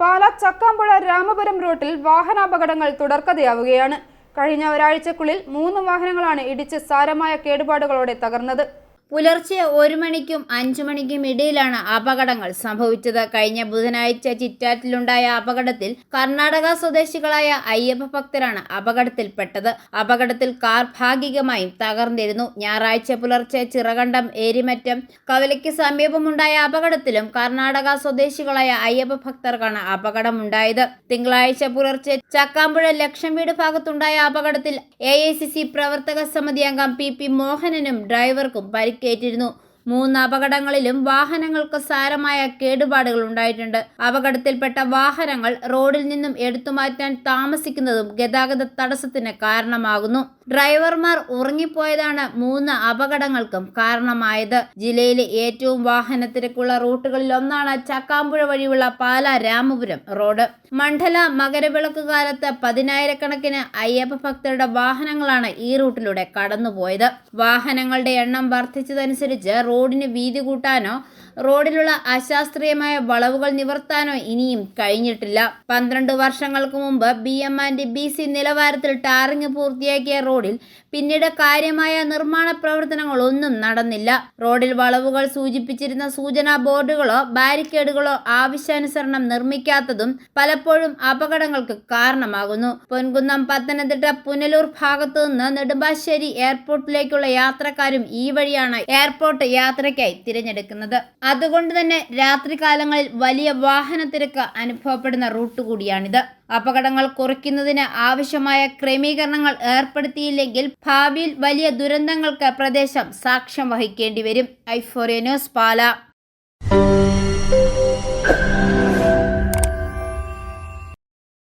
പാല ചക്കാമ്പുഴ രാമപുരം റൂട്ടിൽ വാഹനാപകടങ്ങൾ തുടർക്കഥയാവുകയാണ്. കഴിഞ്ഞ ഒരാഴ്ചക്കുള്ളിൽ മൂന്ന് വാഹനങ്ങളാണ് ഇടിച്ച് സാരമായ കേടുപാടുകളോടെ തകർന്നത്. പുലർച്ചെ ഒരു മണിക്കും അഞ്ചു മണിക്കും ഇടയിലാണ് അപകടങ്ങൾ സംഭവിച്ചത്. കഴിഞ്ഞ ബുധനാഴ്ച ചിറ്റാറ്റിലുണ്ടായ അപകടത്തിൽ കർണാടക സ്വദേശികളായ അയ്യപ്പ ഭക്തരാണ് അപകടത്തിൽപ്പെട്ടത്. അപകടത്തിൽ കാർ ഭാഗികമായും തകർന്നിരുന്നു. ഞായറാഴ്ച പുലർച്ചെ ചിറകണ്ടം ഏരിമറ്റം കവലയ്ക്ക് സമീപമുണ്ടായ അപകടത്തിലും കർണാടക സ്വദേശികളായ അയ്യപ്പ ഭക്തർക്കാണ് അപകടമുണ്ടായത്. തിങ്കളാഴ്ച പുലർച്ചെ ചക്കാമ്പുഴ ലക്ഷം വീട് ഭാഗത്തുണ്ടായ അപകടത്തിൽ എ പ്രവർത്തക സമിതി അംഗം പി പി മോഹനനും ഡ്രൈവർക്കും പരിക്കേറ്റിരുന്നു മൂന്ന് അപകടങ്ങളിലും വാഹനങ്ങൾക്ക് സാരമായ കേടുപാടുകൾ ഉണ്ടായിട്ടുണ്ട്. അപകടത്തിൽപ്പെട്ട വാഹനങ്ങൾ റോഡിൽ നിന്നും എടുത്തുമാറ്റാൻ താമസിക്കുന്നതും ഗതാഗത തടസ്സത്തിന് കാരണമാകുന്നു. ഡ്രൈവർമാർ ഉറങ്ങിപ്പോയതാണ് മൂന്ന് അപകടങ്ങൾക്കും കാരണമായത്. ജില്ലയിലെ ഏറ്റവും വാഹനത്തിരക്കുള്ള റൂട്ടുകളിൽ ഒന്നാണ് ചക്കാമ്പുഴ വഴിയുള്ള പാല രാമപുരം റോഡ്. മണ്ഡല മകരവിളക്ക് കാലത്ത് പതിനായിരക്കണക്കിന് അയ്യപ്പ ഭക്തരുടെ വാഹനങ്ങളാണ് ഈ റൂട്ടിലൂടെ കടന്നുപോയത്. വാഹനങ്ങളുടെ എണ്ണം വർദ്ധിച്ചതനുസരിച്ച് റോഡിന് വീതി കൂട്ടാനോ റോഡിലുള്ള അശാസ്ത്രീയമായ വളവുകൾ നിവർത്താനോ ഇനിയും കഴിഞ്ഞിട്ടില്ല. പന്ത്രണ്ട് വർഷങ്ങൾക്ക് മുമ്പ് B M and B C നിലവാരത്തിൽ ടാറിങ് പൂർത്തിയാക്കിയ റോഡിൽ പിന്നീട് കാര്യമായ നിർമ്മാണ പ്രവർത്തനങ്ങളൊന്നും നടന്നില്ല. റോഡിൽ വളവുകൾ സൂചിപ്പിച്ചിരുന്ന സൂചനാ ബോർഡുകളോ ബാരിക്കേഡുകളോ ആവശ്യാനുസരണം നിർമ്മിക്കാത്തതും പലപ്പോഴും അപകടങ്ങൾക്ക് കാരണമാകുന്നു. പൊൻകുന്നം പത്തനംതിട്ട പുനലൂർ ഭാഗത്തു നിന്ന് നെടുമ്പാശ്ശേരി എയർപോർട്ടിലേക്കുള്ള യാത്രക്കാരും ഈ വഴിയാണ് എയർപോർട്ട് യാത്രയ്ക്കായി തിരഞ്ഞെടുക്കുന്നത്. അതുകൊണ്ട് തന്നെ രാത്രികാലങ്ങളിൽ വലിയ വാഹന തിരക്ക് അനുഭവപ്പെടുന്ന റൂട്ട് കൂടിയാണിത്. അപകടങ്ങൾ കുറയ്ക്കുന്നതിന് ആവശ്യമായ ക്രമീകരണങ്ങൾ ഏർപ്പെടുത്തിയില്ലെങ്കിൽ ഭാവിയിൽ വലിയ ദുരന്തങ്ങൾക്ക് പ്രദേശം സാക്ഷ്യം വഹിക്കേണ്ടി വരും. Euphoria news Pala.